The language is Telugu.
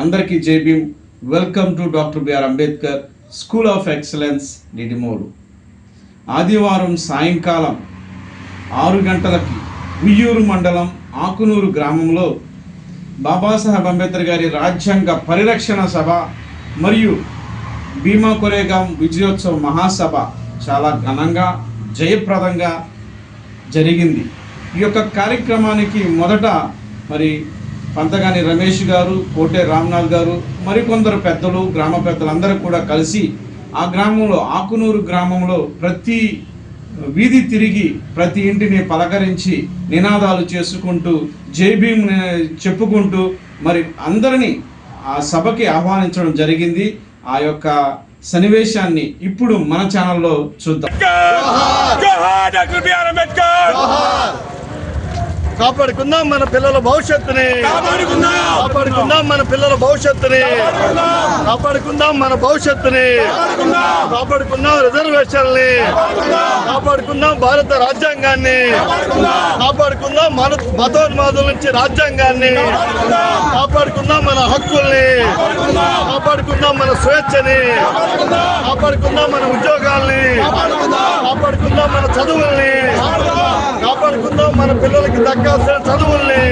అందరికీ Jai Bhim. Welcome to doctor BR Ambedkar school of excellence Nidimolu ఆదివారం సాయంకాలం ఆరు గంటలకి ఉయ్యూరు మండలం ఆకునూరు గ్రామంలో బాబాసాహెబ్ అంబేద్కర్ గారి రాజ్యాంగ పరిరక్షణ సభ మరియు భీమా కొరేగాం విజయోత్సవ మహాసభ చాలా ఘనంగా జయప్రదంగా జరిగింది. ఈ యొక్క కార్యక్రమానికి మొదట మరి పంతగాని రమేష్ గారు కోటే రామ్నాథ్ గారు మరికొందరు పెద్దలు గ్రామ పెద్దలందరూ కూడా కలిసి ఆ గ్రామంలో ఆకునూరు గ్రామంలో ప్రతి వీధి తిరిగి ప్రతి ఇంటిని పలకరించి నినాదాలు చేసుకుంటూ జై భీమ్ ని- చెప్పుకుంటూ మరి అందరినీ ఆ సభకి ఆహ్వానించడం జరిగింది. ఆ యొక్క సన్నివేశాన్ని ఇప్పుడు మన ఛానల్లో చూద్దాం జోహార్ డాక్టర్ బిఆర్ అంబేద్కర్ కాపాడుకుందాం మన పిల్లల భవిష్యత్తుని. కాపాడుకుందాం. కాపాడుకుందాం మన పిల్లల భవిష్యత్తుని. కాపాడుకుందాం. మన భవిష్యత్తుని. కాపాడుకుందాం. రిజర్వేషన్ని కాపాడుకుందాం. భారత రాజ్యాంగాన్ని. కాపాడుకుందాం. మన మతోన్మాదుల నుంచి రాజ్యాంగాన్ని. కాపాడుకుందాం. మన హక్కుల్ని. కాపాడుకుందాం. మన స్వేచ్ఛని. కాపాడుకుందాం. మన ఉద్యోగాల్ని. కాపాడుకుందాం. మన చదువుల్ని. మన పిల్లలకి దక్కాల్సిన చదువుల్ని